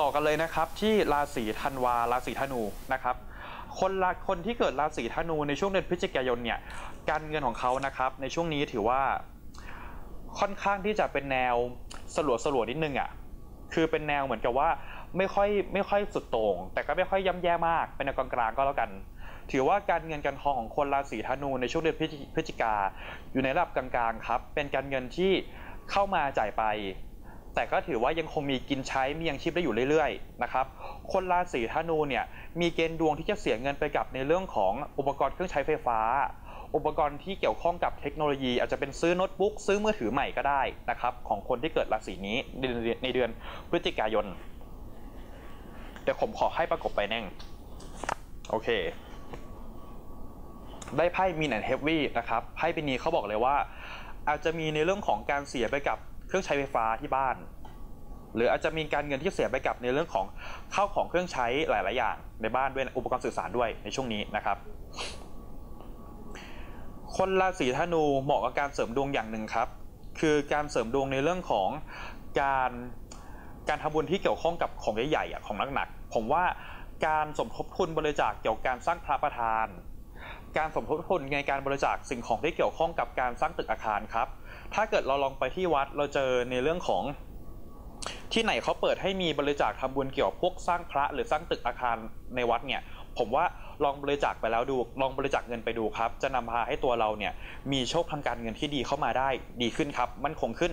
ต่อกันเลยนะครับที่ราศีธันวาราศีธนูนะครับคนละคนที่เกิดราศีธนูในช่วงเดือนพฤศจิกายนเนี่ยการเงินของเขานะครับในช่วงนี้ถือว่าค่อนข้างที่จะเป็นแนวสลัวสลัวนิดนึงอะคือเป็นแนวเหมือนกับว่าไม่ค่อยไม่ค่อยสุดโต่งแต่ก็ไม่ค่อยย่ำแย่มากเป็นแนวกลางๆก็แล้วกัน ถือว่าการเงินการทองของคนราศีธนูในช่วงเดือนพฤศจิกาอยู่ในระดับกลางๆครับเป็นการเงินที่เข้ามาจ่ายไป แต่ก็ถือว่ายังคงมีกินใช้มียังชีพได้อยู่เรื่อยๆนะครับคนราศีธนูเนี่ยมีเกณฑ์ดวงที่จะเสียเงินไปกับในเรื่องของอุปกรณ์เครื่องใช้ไฟฟ้า อุปกรณ์ที่เกี่ยวข้องกับเทคโนโลยี อาจจะเป็นซื้อโน้ตบุ๊กซื้อมือถือใหม่ก็ได้นะครับของคนที่เกิดราศีนี้ในเดือนพฤศจิกายนเดี๋ยวผมขอให้ประกบไปแน่งโอเค ได้ไพ่มีนแอนเฮฟวี่นะครับไพ่ป็นนี้เขาบอกเลยว่าอาจจะมีในเรื่องของการเสียไปกับ เครื่องใช้ไฟฟ้าที่บ้าน หรืออาจจะมีการเงินที่เสียไปกับในเรื่องของข้าวของเครื่องใช้หลาย ๆ อย่างในบ้านด้วยอุปกรณ์สื่อสารด้วยในช่วงนี้นะครับ คนราศีธนูเหมาะกับการเสริมดวงอย่างหนึ่งครับ คือการเสริมดวงในเรื่องของการการทำบุญที่เกี่ยวข้องกับของใหญ่ๆของหนักๆผมว่าการสมทบทุนบริจาคเกี่ยวกับการสร้างพระประธาน การสมทบทุนในการบริจาคสิ่งของที่เกี่ยวข้องกับการสร้างตึกอาคารครับ ถ้าเกิดเราลองไปที่วัดเราเจอในเรื่องของ ที่ไหนเขาเปิดให้มีบริจาคทำบุญเกี่ยวกับพวกสร้างพระหรือสร้างตึกอาคารในวัดเนี่ย ผมว่าลองบริจาคไปแล้วดูลองบริจาคเงินไปดูครับ จะนำพาให้ตัวเราเนี่ยมีโชคทางการเงินที่ดีเข้ามาได้ดีขึ้นครับ มั่นคงขึ้น